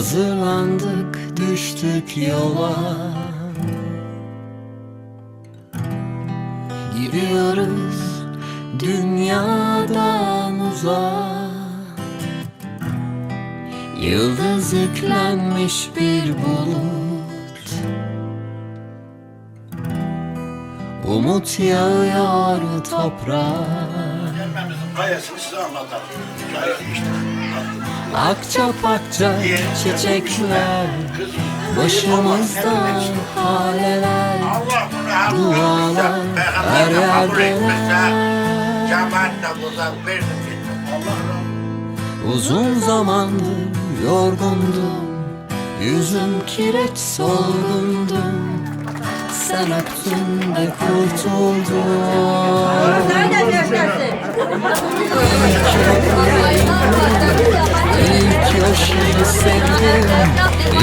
Hazırlandık düştük yola Gidiyoruz dünyadan uzağa Yıldız yüklenmiş bir bulut Umut yağıyor toprağa Gelmemizin gayesini size anlatalım. Hikayesi işte. Akça pakça çiçekler Başımızda haleler Dualar her peygamber kabul yerde etmese, cemaatle buradan verdim gittim. Allah razı olsun. Uzun zamandır yorgundum Yüzüm kireç solgundum Sen öptün de kurtuldum Nereden göstersin?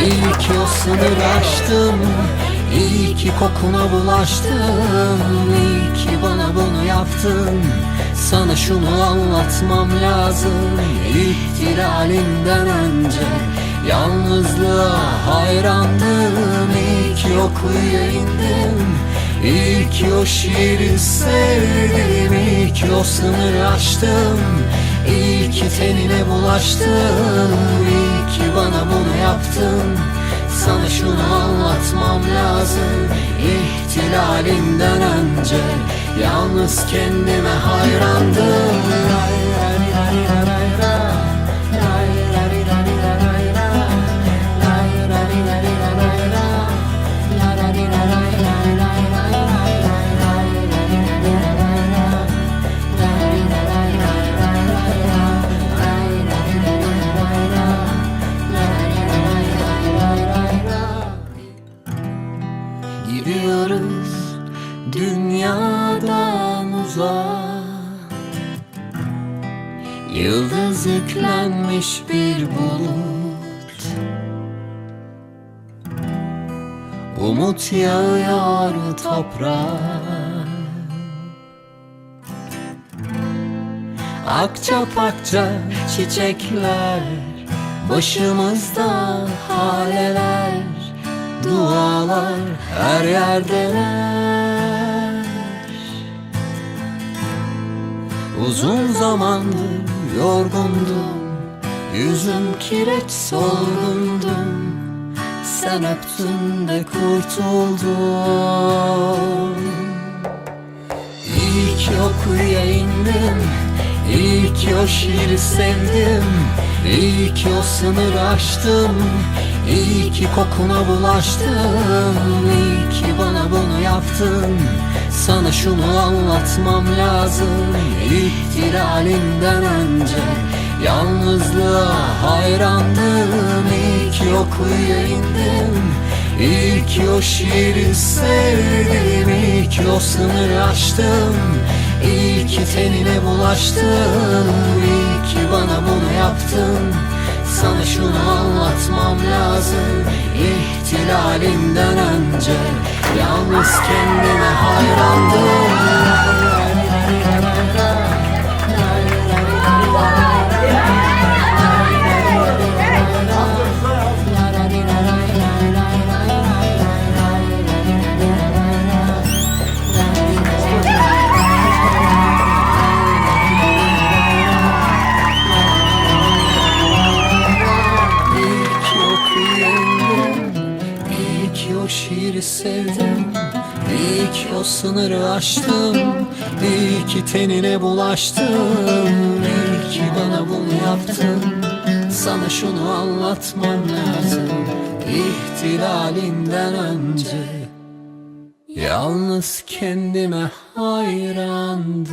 İyi ki o sınır aştım İyi ki kokuna bulaştım İyi ki bana bunu yaptın. Sana şunu anlatmam lazım İhtilalinden önce Yalnızlığa hayrandım. İyi ki o kuyuya indim İyi ki o şiiri sevdim İyi ki o sınırı aştım İyi ki tenine bulaştım İyi ki bana bunu yaptın. Sana şunu anlatmam lazım İhtilalinden önce Yalnız kendime hayrandım Yıldız yüklenmiş bir bulut. Umut yağıyor toprağa. Akça pakça çiçekler Başımızda haleler Dualar her yerdeler Uzun zamandır yorgundum Yüzüm kireç solgundum. Sen öptün de kurtuldum İyi ki o kuyuya indim İyi ki o şiiri sevdim İyi ki o sınırı aştım ki kokuna bulaştım İyi ki bana bunu yaptın. Sana şunu anlatmam lazım. İhtilalinden önce Yalnızlığa hayrandım. İyi ki o kuyuya indim. İyi ki o şiiri sevdim. İyi ki o sınırı aştım. İyi ki tenine bulaştım. İyi ki bana bunu yaptın Sana şunu anlatmam lazım. İhtilalinden önce Yalnız kendime İyi şiiri sevdim. İyi ki o sınırı aştım. İyi ki tenine bulaştım. İyi ki bana bunu yaptın. Sana şunu anlatmam lazım. İhtilalinden önce. Yalnız kendime hayrandım